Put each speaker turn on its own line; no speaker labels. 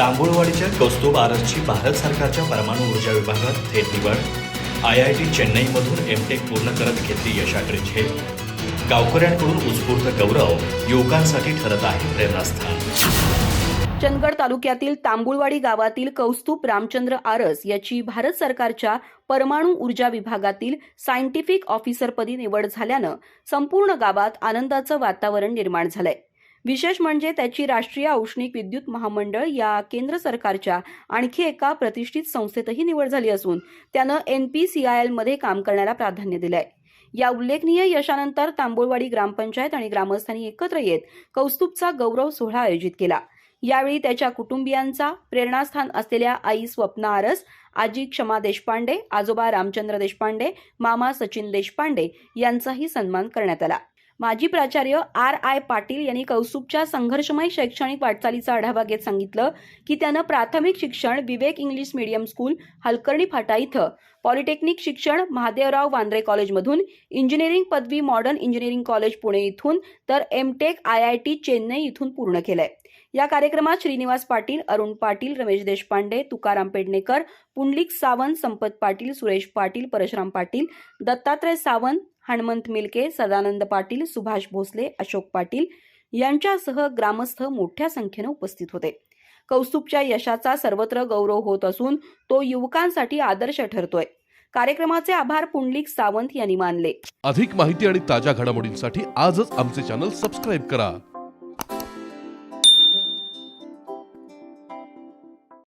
तांबुळवाडीच्या कौस्तुभ आरसची भारत सरकारच्या परमाणू ऊर्जा विभागात थेट निवड. आय आय टी चेन्नईमधून एम टेक पूर्ण करत घेतली यशाकडे झेप. गावकऱ्यांकडून उत्स्फूर्त गौरव युवकांसाठी ठरत आहे प्रेरणास्थान.
चंदगड तालुक्यातील तांबुळवाडी गावातील कौस्तुभ रामचंद्र आरस याची भारत सरकारच्या परमाणू ऊर्जा विभागातील सायंटिफिक ऑफिसरपदी निवड झाल्यानं संपूर्ण गावात आनंदाचं वातावरण निर्माण झालंय. विशेष म्हणजे त्याची राष्ट्रीय औष्णिक विद्युत महामंडळ या केंद्र सरकारच्या आणखी एका प्रतिष्ठित संस्थेतही निवड झाली असून त्यानं एन पी सी आय एलमध्ये काम करण्याला प्राधान्य दिलंय. या उल्लेखनीय यशानंतर तांबोळवाडी ग्रामपंचायत आणि ग्रामस्थांनी एकत्र येत कौस्तुभचा गौरव सोहळा आयोजित केला. यावेळी त्याच्या कुटुंबियांचा प्रेरणास्थान असलेल्या आई स्वप्ना आरस आजी क्षमा देशपांडे आजोबा रामचंद्र देशपांडे मामा सचिन देशपांडे यांचाही सन्मान करण्यात आला. माजी प्राचार्य आर आय पाटील यांनी कौसुबच्या संघर्षमय शैक्षणिक वाटचालीचा आढावा घेत सांगितलं की त्यानं प्राथमिक शिक्षण Vivek English medium school Halkarni फाटा इथं पॉलिटेक्निक शिक्षण महादेवराव वांद्रे कॉलेजमधून इंजिनिअरिंग पदवी मॉडर्न इंजिनिअरिंग कॉलेज पुणे इथून तर M tech I I T Chennai इथून पूर्ण केलंय. या कार्यक्रमात श्रीनिवास पाटील अरुण पाटील रमेश देशपांडे तुकाराम पेडणेकर पुंडलिक सावंत संपत पाटील सुरेश पाटील परशुराम पाटील दत्तात्रय सावंत हणमंत मिलके सदानंद पाटील सुभाष भोसले अशोक पाटील यांच्यासह ग्रामस्थ मोठ्या संख्येनं उपस्थित होते. कौस्तुभच्या यशाचा सर्वत्र गौरव होत असून तो युवकांसाठी आदर्श ठरतोय. कार्यक्रमाचे आभार पुंडलिक सावंत यांनी मानले.
अधिक माहिती आणि ताज्या घडामोडींसाठी आजच आमचे चॅनल सबस्क्राईब करा.